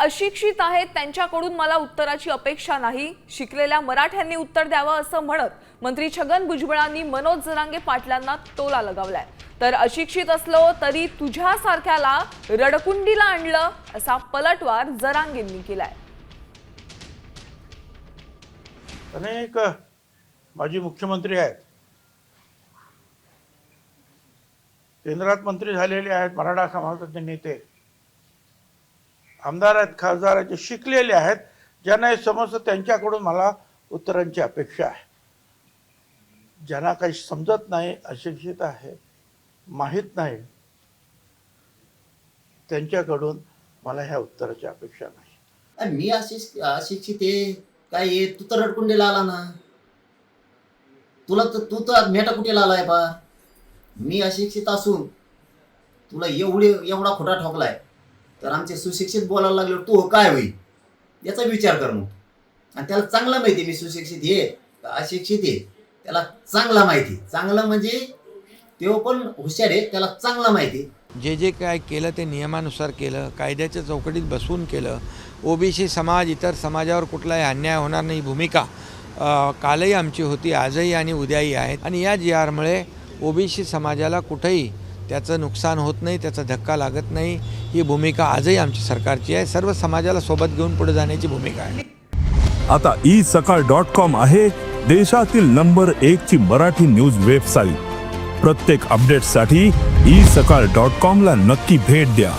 अशिक्षित आहेत त्यांच्याकडून मला उत्तराची अपेक्षा नाही. शिकलेल्या मराठ्यांनी उत्तर द्यावं असं म्हणत मंत्री छगन भुजबळांनी मनोज जरांगे पाटलांना टोला लगावलाय. तर अशिक्षित असलो तरी तुझ्यासारख्याला रडकुंडीला आणलं असा पलटवार जरांगेंनी केलाय. अनेक माजी मुख्यमंत्री आहेत. केंद्रात मंत्री झालेले आहेत मराठा समाजाचे नेते. आमदार आहेत खासदार आहेत जे शिकलेले आहेत ज्यांना हे समजतं त्यांच्याकडून मला उत्तरांची अपेक्षा आहे. ज्यांना काही समजत नाही अशिक्षित आहे माहीत नाही त्यांच्याकडून मला ह्या उत्तराची अपेक्षा नाही. मी अशिक्षित अशिक्षित आहे काय आहे? तू तर रडकुंडीला आला ना. तुला तर तू तर मेटा कुठेला आलाय बा. मी अशिक्षित असून तुला एवढे एवढा खोटा ठोकलाय. तर आमचे सुशिक्षित बोलायला लागले तू हो, काय होईल याचा विचार कर मग. आणि त्याला चांगला माहिती मी सुशिक्षित आहे का अशिक्षित आहे त्याला चांगला माहिती चांगलं म्हणजे तो पण हुशार आहे त्याला चांगला माहिती जे जे काय केलं ते नियमानुसार केलं कायद्याच्या चौकटीत बसवून केलं. ओबीसी समाज इतर समाजावर कुठलाही अन्याय होणार नाही. भूमिका कालही आमची होती आजही आणि उद्याही आहेत. आणि या जी आरमुळे ओबीसी समाजाला कुठेही त्याचं नुकसान होत नाही त्याचा धक्का लागत नाही. ही भूमिका आजही आमची सरकारची आहे. सर्व समाजाला सोबत घेऊन पुढे जाण्याची भूमिका आहे. आता ई सकाळ डॉट कॉम आहे देशातील नंबर एक ची मराठी न्यूज वेबसाईट प्रत्येक अपडेटसाठी ई सकाळ डॉट कॉम ला नक्की भेट द्या.